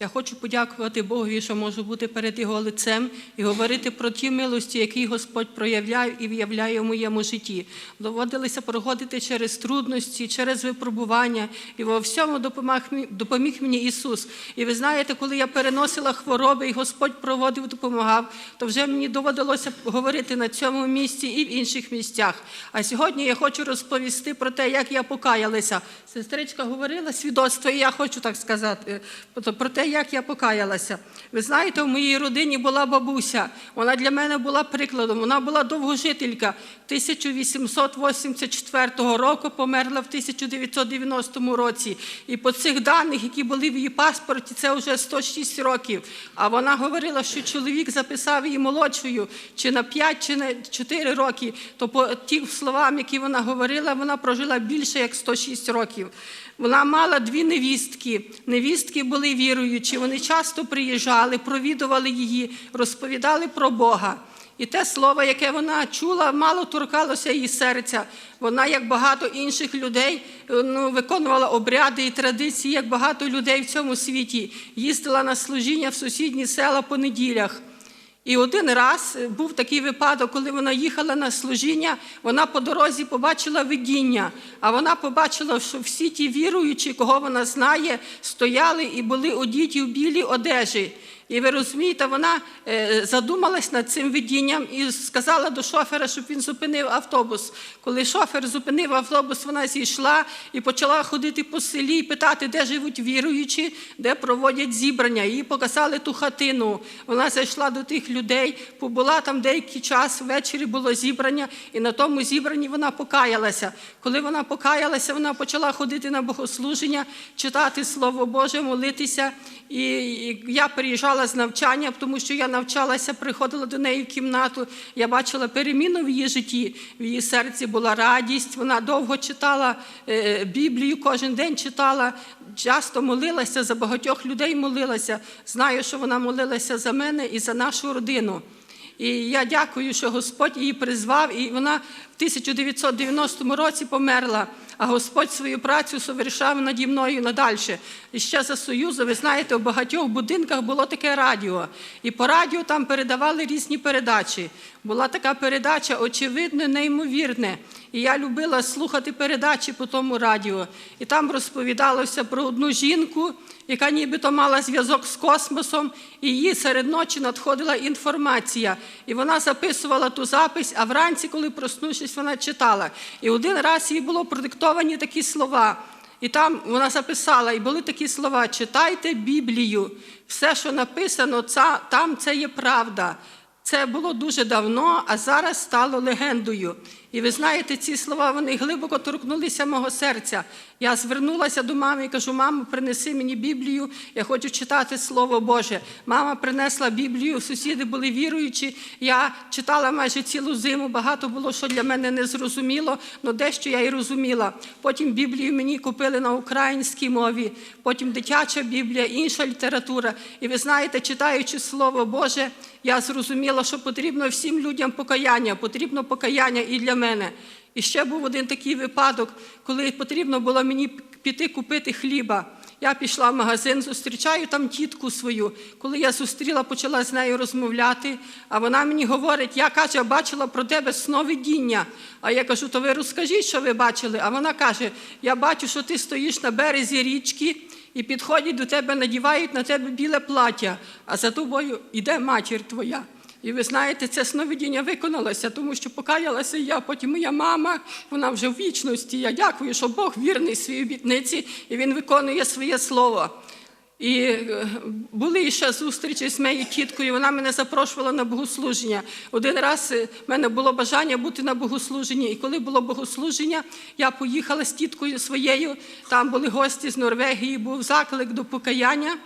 Я хочу подякувати Богові, що можу бути перед Його лицем і говорити про ті милості, які Господь проявляє і виявляє в моєму житті. Доводилося проходити через трудності, через випробування, і во всьому допомог, допоміг мені Ісус. І ви знаєте, коли я переносила хвороби, і Господь проводив, допомагав, то вже мені доводилося говорити на цьому місці і в інших місцях. А сьогодні я хочу розповісти про те, як я покаялася. Сестричка говорила свідоцтво, і я хочу так сказати е, про те, як я покаялася. Ви знаєте, в моїй родині була бабуся. Вона для мене була прикладом. Вона була довгожителька. 1884 року померла в 1990 році. І по цих даних, які були в її паспорті, це вже 106 років. А вона говорила, що чоловік записав її молодшою чи на 5, чи на 4 роки. То по тим словам, які вона говорила, вона прожила більше як 106 років. Вона мала дві невістки. Невістки були віруючі. Вони часто приїжджали, провідували її, розповідали про Бога. І те слово, яке вона чула, мало торкалося її серця. Вона, як багато інших людей, ну, виконувала обряди і традиції, як багато людей в цьому світі, їздила на служіння в сусідні села по неділях. І один раз був такий випадок, коли вона їхала на служіння, вона по дорозі побачила видіння, а вона побачила, що всі ті віруючі, кого вона знає, стояли і були одіті в білі одежі. І ви розумієте, вона е, задумалась над цим видінням і сказала до шофера, щоб він зупинив автобус. Коли шофер зупинив автобус, вона зійшла і почала ходити по селі і питати, де живуть віруючі, де проводять зібрання. Їй показали ту хатину. Вона зайшла до тих людей, побула там деякий час, ввечері було зібрання, і на тому зібранні вона покаялася. Коли вона покаялася, вона почала ходити на богослуження, читати Слово Боже, молитися. І і я приїжджала з навчання, тому що я навчалася, приходила до неї в кімнату. Я бачила переміну в її житті. В її серці була радість. Вона довго читала е, Біблію, кожен день читала, часто молилася за багатьох людей. Молилася. Знаю, що вона молилася за мене і за нашу родину. І я дякую, що Господь її призвав, і вона в 1990 році померла. А Господь свою працю совершав наді мною надальше. І ще за Союзу, ви знаєте, у багатьох будинках було таке радіо. І по радіо там передавали різні передачі. Була така передача очевидно, неймовірне. І я любила слухати передачі по тому радіо. І там розповідалося про одну жінку, яка нібито мала зв'язок з космосом, і їй серед ночі надходила інформація. І вона записувала ту запись, а вранці, коли проснувшись, вона читала. І один раз їй було продиктовані такі слова. І там вона записала, і були такі слова: читайте Біблію. Все, що написано, це, там це є правда. Це було дуже давно, а зараз стало легендою. І ви знаєте, ці слова вони глибоко торкнулися мого серця. Я звернулася до мами і кажу: мамо, принеси мені Біблію, я хочу читати Слово Боже. Мама принесла Біблію, сусіди були віруючі. Я читала майже цілу зиму, багато було, що для мене не зрозуміло, але дещо я і розуміла. Потім Біблію мені купили на українській мові, потім дитяча Біблія, інша література. І ви знаєте, читаючи Слово Боже, я зрозуміла, що потрібно всім людям покаяння, потрібно покаяння і для мене. І ще був один такий випадок, коли потрібно було мені піти купити хліба. Я пішла в магазин, зустрічаю там тітку свою. Коли я зустріла, почала з нею розмовляти, а вона мені говорить, я каже, бачила про тебе сновидіння. А я кажу, то ви розкажіть, що ви бачили. А вона каже: Я бачу, що ти стоїш на березі річки і підходять до тебе, надівають на тебе біле плаття, а за тобою йде матір твоя. І ви знаєте, це сновидіння виконалося, тому що покаялася я, потім моя мама, вона вже в вічності. Я дякую, що Бог вірний своїй обітниці, і Він виконує своє слово. І е, були ще зустрічі з моєю тіткою, вона мене запрошувала на богослуження. Один раз е, в мене було бажання бути на богослуженні, і коли було богослуження, я поїхала з тіткою своєю, там були гості з Норвегії, був заклик до покаяння.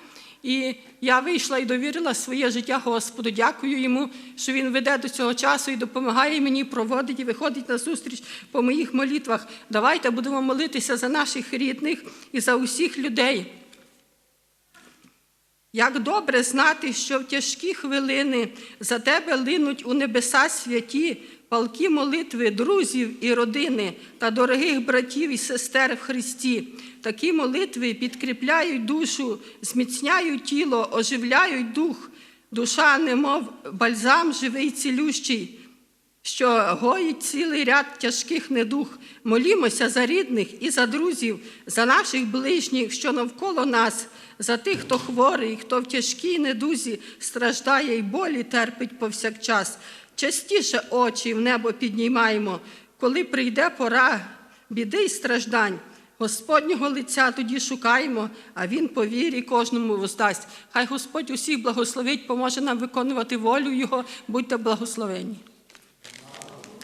І я вийшла і довірила своє життя Господу. Дякую йому, що він веде до цього часу і допомагає мені проводить і виходить на зустріч по моїх молитвах. Давайте будемо молитися за наших рідних і за усіх людей. Як добре знати, що в тяжкі хвилини за тебе линуть у небеса святі, палкі молитви друзів і родини та дорогих братів і сестер в Христі. Такі молитви підкріпляють душу, зміцняють тіло, оживляють дух. Душа, немов бальзам живий цілющий, що гоїть цілий ряд тяжких недух. Молімося за рідних і за друзів, за наших ближніх, що навколо нас, за тих, хто хворий, хто в тяжкій недузі страждає і болі терпить повсякчас. Частіше очі в небо піднімаємо, коли прийде пора біди й страждань. Господнього лиця тоді шукаємо, а Він по вірі кожному воздасть. Хай Господь усіх благословить, поможе нам виконувати волю Його. Будьте благословені.